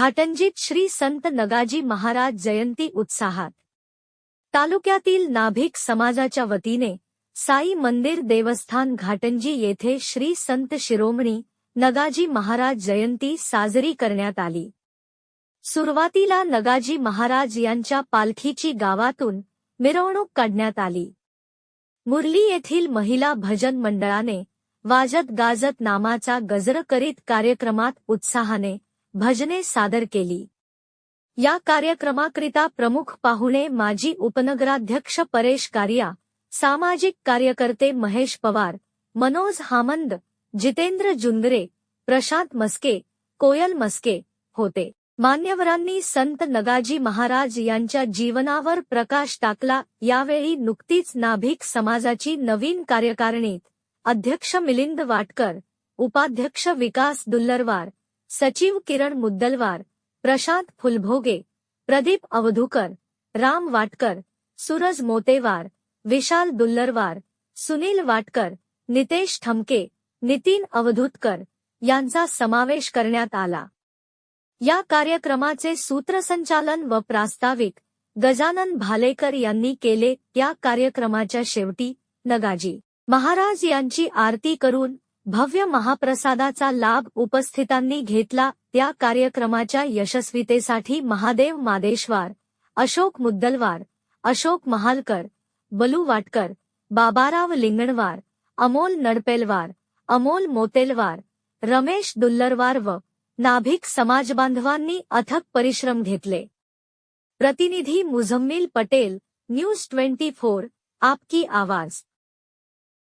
घाटंजीत श्री संत नगाजी महाराज जयंती उत्साहात. तालुक्यातील नाभिक समाजाच्या वतीने साई मंदिर देवस्थान घाटंजी येथे श्री संत शिरोमणी नगाजी महाराज जयंती साजरी करण्यात आली. सुरुवातीला नगाजी महाराज यांच्या पालखीची गावातून मिरवणूक काढण्यात आली. मुरली येथील महिला भजन मंडळाने वाजत गाजत नामाचा गजर करीत कार्यक्रमात उत्साहाने भजने सादर केली. या कार्यक्रमाकरिता प्रमुख पाहुणे माजी उपनगराध्यक्ष परेश कारिया सामाजिक कार्यकर्ते महेश पवार मनोज हामंद जितेंद्र जुंदरे प्रशांत मस्के कोयल मस्के होते. मान्यवरांनी संत नगाजी महाराज यांच्या जीवनावर प्रकाश टाकला. यावेळी नुकतीच नाभिक समाजाची नवीन कार्यकारिणीत अध्यक्ष मिलिंद वाटकर उपाध्यक्ष विकास दुल्लरवार सचिव किरण मुद्दलवार प्रशांत फुलभोगे प्रदीप अवधूकर राम वाटकर सूरज मोतेवार विशाल दुल्लरवार सुनील वाटकर नितेश ठमके नितीन अवधूतकर यांचा समावेश करण्यात आला. या कार्यक्रमाचे सूत्रसंचालन व प्रास्ताविक गजानन भालेकर यांनी केले. या कार्यक्रमाच्या शेवटी नगाजी महाराज यांची आरती करून भव्य महाप्रसादाचा लाभ उपस्थितांनी घेतला त्या कार्यक्रमाच्या यशस्वीतेसाठी महादेव मादेश्वार अशोक मुद्दलवार अशोक महालकर बलू वाटकर बाबाराव लिंगणवार अमोल नडपेलवार अमोल मोतेलवार रमेश दुल्लरवार व नाभिक समाजबांधवांनी अथक परिश्रम घेतले. प्रतिनिधी Muzammil Patel news twenty four आपकी आवाज.